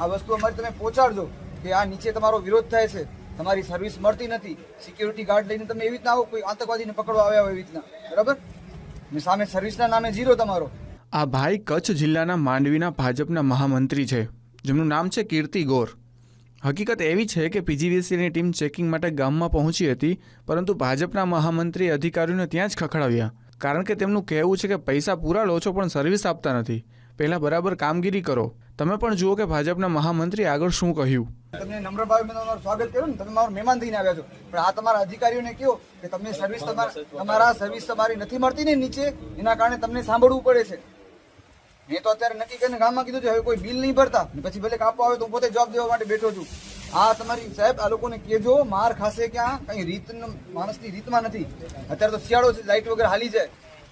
આ વસ્તુ અમારી તમે પહોંચાડજો કે આ નીચે તમારો વિરોધ થાય છે. તમારી સર્વિસ મળતી નથી. સિક્યુરિટી ગાર્ડ લઈને તમે એવી રીતના આવો, કોઈ આતંકવાદીને પકડવા આવ્યા હોય એવી રીતના. બરાબર? ને સામે સર્વિસના નામે જીરો તમારો. આ ભાઈ કચ્છ જિલ્લાના માંડવીના ભાજપના મહામંત્રી છે, જેમનું નામ છે કીર્તિ ગોર. હકીકત એવી છે કે પીજીવીસીની ટીમ ચેકિંગ માટે ગામમાં પહોંચી હતી, પરંતુ ભાજપના મહામંત્રી અધિકારીઓને ત્યાં જ ખખડાવ્યા. કારણ કે તેમનું કહેવું છે કે પૈસા પૂરા લો છો, પણ સર્વિસ આપતા નથી. પહેલાં બરાબર કામગીરી કરો. તમે પણ જુઓ કે ભાજપના મહામંત્રી આગળ શું કહ્યું. તમને નમ્ર ભાવે મેં તમારું સ્વાગત કર્યું ને, તમે મારો મહેમાન થઈને આવ્યા છો. પણ આ તમારા અધિકારીઓને કહો કે તમને સર્વિસ તમારા સર્વિસ તમારી નથી મળતી ને નીચે, એના કારણે તમને સાંભળવું પડે છે. મેં તો અત્યારે નક્કી કરીને ગામમાં કીધું છે, હવે કોઈ બિલ નહીં ભરતા પછી ભલે કાપવા આવે તો પોતે જવાબ દેવા માટે બેઠો છું. આ તમારી, સાહેબ, આ લોકોને કહેજો, માર ખાશે ક્યાં? કઈ રીત માણસની રીતમાં નથી. અત્યારે તો શિયાળો છે લાઇટ વગર હાલી જાય.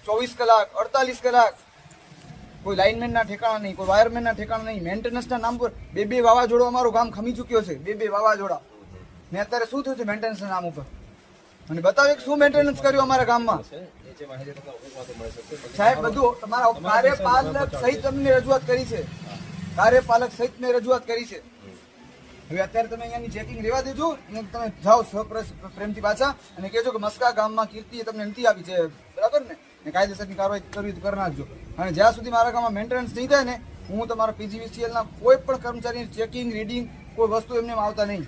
ચોવીસ કલાક, અડતાલીસ કલાક કોઈ લાઇનમેનના ઠેકાણા નહીં કોઈ વાયરમેનના ઠેકાણા નહીં. મેન્ટેનન્સના નામ પર બે બે વાવાઝોડો અમારું ગામ ખમી ચૂક્યો છે. બે બે વાવાઝોડા. ને અત્યારે શું થયું છે મેન્ટેનન્સના નામ ઉપર? અને બતાવો શું મેન્ટેનન્સ કર્યું અમારા ગામમાં? સાહેબ બધું તમારા કાર્યપાલક સહિત અમને રજૂઆત કરી છે. કાર્યપાલક સહિત મેં રજૂઆત કરી છે. હવે અત્યારે તમે અહીંયાની ચેકિંગ લેવા દેજો અને તમે જાઓ સહપ્રસ પ્રેમથી પાછા અને કહેજો કે મસ્કા ગામમાં કીર્તિએ તમને નથી આપી છે. બરાબર ને? ને કાયદેસરની કાર્યવાહી કરવી કરી નાખજો. અને જ્યાં સુધી મારા ગામમાં મેન્ટેનન્સ નહીં થાય ને, હું તમારા પીજીવીસીએલના કોઈ પણ કર્મચારીની ચેકિંગ રીડિંગ કોઈ વસ્તુ એમને આવતા નહીં.